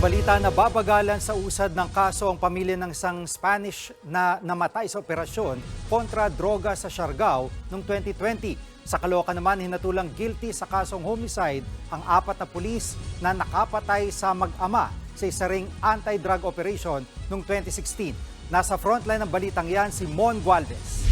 balita, nababagalan sa usad ng kaso ang pamilya ng isang Spanish na namatay sa operasyon kontra droga sa Siargao noong 2020. Sa Caloocan naman, hinatulang guilty sa kasong homicide ang apat na pulis na nakapatay sa mag-ama sa isa ring anti-drug operation noong 2016. Nasa frontline ng balitang yan si Mon Gualvez.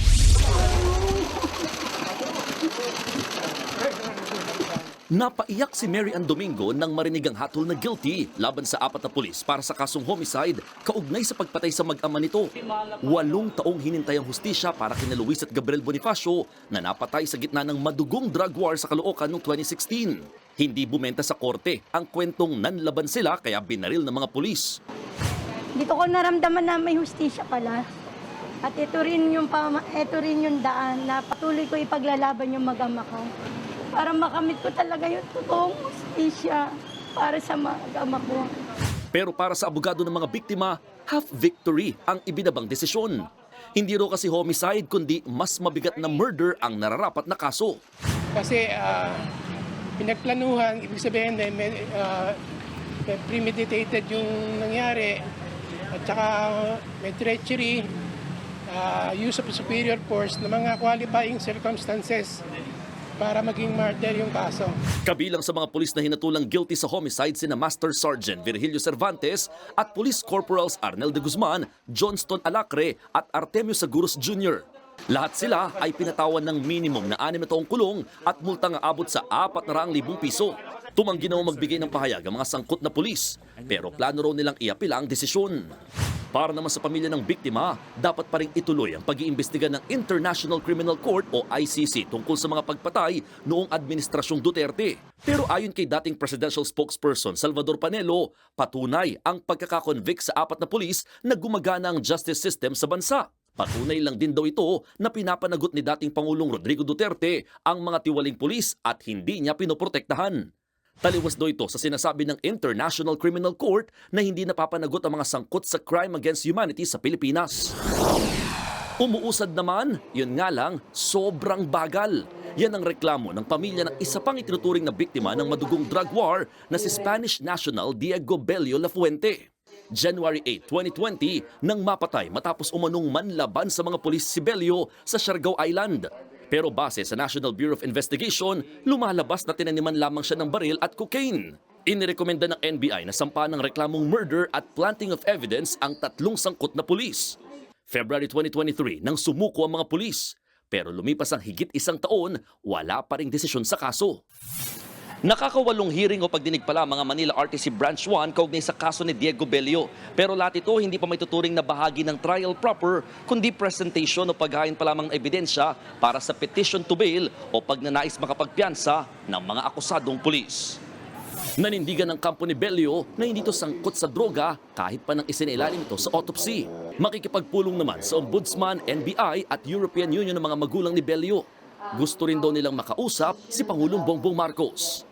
Napaiyak si Mary Ann Domingo nang marinig ang hatol na guilty laban sa apat na pulis para sa kasong homicide kaugnay sa pagpatay sa mag-ama nito. Walong taong hinintay ang hustisya para kina Luis at Gabriel Bonifacio na napatay sa gitna ng madugong drug war sa Caloocan noong 2016. Hindi bumenta sa korte ang kwentong nanlaban sila kaya binaril ng mga pulis. Dito ko naramdaman na may hustisya pala. At ito rin yung ito rin yung daan na patuloy ko ipaglalaban yung mag-ama ko. Para makamit ko talaga yung totoong hustisya para sa mag-ama ko. Pero para sa abogado ng mga biktima, half victory ang ibinabang desisyon. Hindi raw kasi homicide kundi mas mabigat na murder ang nararapat na kaso. Kasi ah, pinagplanuhan, ibig sabihin na may, ah, may premeditated yung nangyari at saka may treachery, ah, use of superior force na mga qualifying circumstances para maging murder yung kaso. Kabilang sa mga pulis na hinatulang guilty sa homicide sina Master Sergeant Virgilio Cervantes at Police Corporals Arnel de Guzman, Johnston Alacre at Artemio Seguros Jr. Lahat sila ay pinatawan ng minimum na 6 na taong kulong at multang aabot sa 400,000 piso. Tumanggi na magbigay ng pahayag ang mga sangkot na pulis, pero plano raw nilang iapila ang desisyon. Para naman sa pamilya ng biktima, dapat pa rin ituloy ang pag-iimbestiga ng International Criminal Court o ICC tungkol sa mga pagpatay noong administrasyong Duterte. Pero ayon kay dating presidential spokesperson Salvador Panelo, patunay ang pagkakakonvict sa apat na pulis na gumagana ang justice system sa bansa. Patunay lang din daw ito na pinapanagot ni dating Pangulong Rodrigo Duterte ang mga tiwaling pulis at hindi niya pinoprotektahan. Taliwas daw ito sa sinasabi ng International Criminal Court na hindi napapanagot ang mga sangkot sa crime against humanity sa Pilipinas. Umuusad naman, yun nga lang, sobrang bagal. Yan ang reklamo ng pamilya ng isa pang itinuturing na biktima ng madugong drug war na si Spanish national Diego Bello Lafuente. January 8, 2020, nang mapatay matapos umanong manlaban sa mga pulis si Bello sa Siargao Island. Pero base sa National Bureau of Investigation, lumalabas na tinaniman lamang siya ng baril at cocaine. Inirekomenda ng NBI na sampa ng reklamong murder at planting of evidence ang tatlong sangkot na pulis. February 2023 nang sumuko ang mga pulis. Pero lumipas ang higit isang taon, wala pa ring desisyon sa kaso. Nakakawalong hearing o pagdinig pala mga Manila RTC Branch 1 kaugnay sa kaso ni Diego Bello. Pero lahat ito hindi pa may tuturing na bahagi ng trial proper, kundi presentation o paghain pa lamang ng ebidensya para sa petition to bail o pagnanais makapagpiansa ng mga akusadong pulis. Nanindigan ng kampo ni Bello na hindi ito sangkot sa droga kahit pa nang isinailalim ito sa autopsy. Makikipagpulong naman sa Ombudsman, NBI at European Union ng mga magulang ni Bello. Gusto rin daw nilang makausap si Pangulong Bongbong Marcos.